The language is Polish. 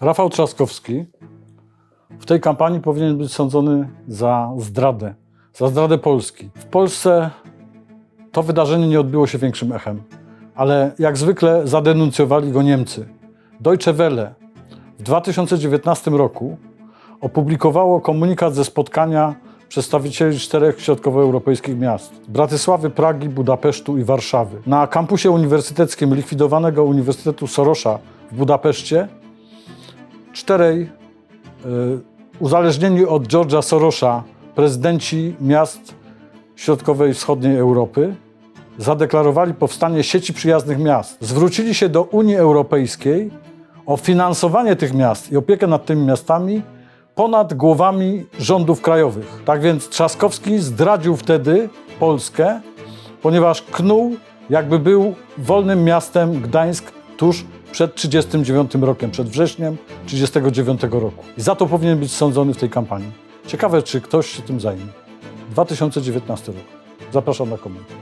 Rafał Trzaskowski w tej kampanii powinien być sądzony za zdradę, za zdradę Polski. W Polsce to wydarzenie nie odbiło się większym echem, ale jak zwykle zadenuncjowali go Niemcy. Deutsche Welle w 2019 roku opublikowało komunikat ze spotkania przedstawicieli czterech środkowoeuropejskich miast Bratysławy, Pragi, Budapesztu i Warszawy. Na kampusie uniwersyteckim likwidowanego Uniwersytetu Sorosza w Budapeszcie czterej y, uzależnieni od George'a Sorosza prezydenci miast środkowej i wschodniej Europy zadeklarowali powstanie sieci przyjaznych miast. Zwrócili się do Unii Europejskiej o finansowanie tych miast i opiekę nad tymi miastami ponad głowami rządów krajowych. Tak więc Trzaskowski zdradził wtedy Polskę, ponieważ knuł, jakby był wolnym miastem Gdańsk tuż przed 1939 rokiem, przed wrześniem 1939 roku. I za to powinien być sądzony w tej kampanii. Ciekawe, czy ktoś się tym zajmie. 2019 rok. Zapraszam na komentarz.